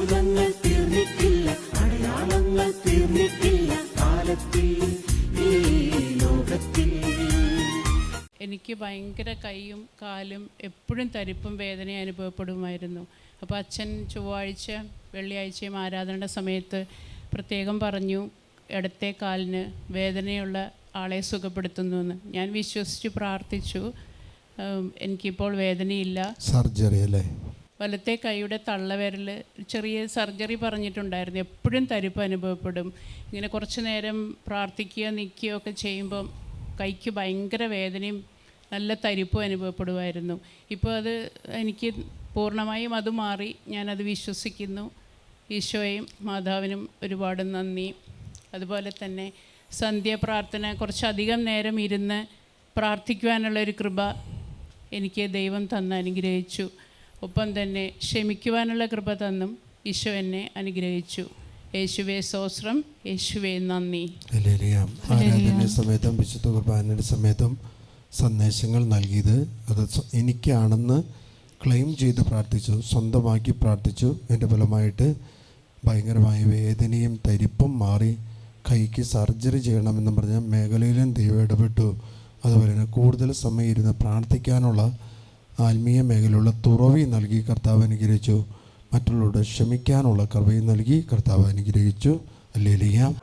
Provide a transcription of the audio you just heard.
അത്ഭുതങ്ങൾ തീർന്നിട്ടില്ല അടയാളങ്ങൾ തീർന്നിട്ടില്ല കാലത്തിൽ ഈ ലോകത്തിൽ. എനിക്ക് ഭയങ്കര കൈയും കാലും എപ്പോഴും തരിപ്പും വേദനയും അനുഭവപ്പെടുമായിരുന്നു. അപ്പോൾ അച്ഛൻ ചൊവ്വാഴ്ച വെള്ളിയാഴ്ചയും ആരാധനയുടെ സമയത്ത് പ്രത്യേകം പറഞ്ഞു ഇടത്തെ കാലിന് വേദനയുള്ള ആളെ സുഖപ്പെടുത്തുന്നു എന്ന്. ഞാൻ വിശ്വസിച്ച് പ്രാർത്ഥിച്ചു. എനിക്കിപ്പോൾ വേദനയില്ല. സർജറി അല്ലേ? വലത്തെ കൈയുടെ തള്ളവിരൽ ചെറിയ സർജറി പറഞ്ഞിട്ടുണ്ടായിരുന്നു. എപ്പോഴും തരിപ്പ് അനുഭവപ്പെടും. ഇങ്ങനെ കുറച്ച് നേരം പ്രാർത്ഥിക്കുകയോ നിൽക്കുകയോ ഒക്കെ ചെയ്യുമ്പം കൈക്ക് ഭയങ്കര വേദനയും നല്ല തരിപ്പും അനുഭവപ്പെടുമായിരുന്നു. ഇപ്പോൾ അത് എനിക്ക് പൂർണമായും അത് മാറി. ഞാനത് വിശ്വസിക്കുന്നു. ഈശോയും മാതാവിനും ഒരുപാട് നന്ദി. അതുപോലെ തന്നെ സന്ധ്യ പ്രാർത്ഥന കുറച്ചധികം നേരം ഇരുന്ന് പ്രാർത്ഥിക്കുവാനുള്ളൊരു കൃപ എനിക്ക് ദൈവം തന്ന് അനുഗ്രഹിച്ചു. ഒപ്പം തന്നെ ക്ഷമിക്കുവാനുള്ള കൃപ തന്നും ഈശോ എന്നെ അനുഗ്രഹിച്ചു. യേശുവേ സോസ്രം യേശുവേ നന്ദി. ആരാധന സമയത്തും വിശുദ്ധ കുർബാനയുടെ സമയത്തും സന്ദേശങ്ങൾ നൽകിയത് അത് എനിക്കാണെന്ന് ക്ലെയിം ചെയ്ത് പ്രാർത്ഥിച്ചു സ്വന്തമാക്കി പ്രാർത്ഥിച്ചു. എന്റെ ഫലമായിട്ട് ഭയങ്കരമായ വേദനയും തരിപ്പും മാറി കൈക്ക് സർജറി ചെയ്യണമെന്ന് പറഞ്ഞ മേഖലയിലും ദൈവം ഇടപെട്ടു. അതുപോലെ തന്നെ കൂടുതൽ സമയം ഇരുന്ന് പ്രാർത്ഥിക്കാനുള്ള ആത്മീയ മേഖലയുള്ള തുറവി നൽകി കർത്താവ് അനുഗ്രഹിച്ചു. മറ്റുള്ളവരുടെ ക്ഷമിക്കാനുള്ള കൃപയും നൽകി കർത്താവ് അനുഗ്രഹിച്ചു. അല്ലേ ലിയാം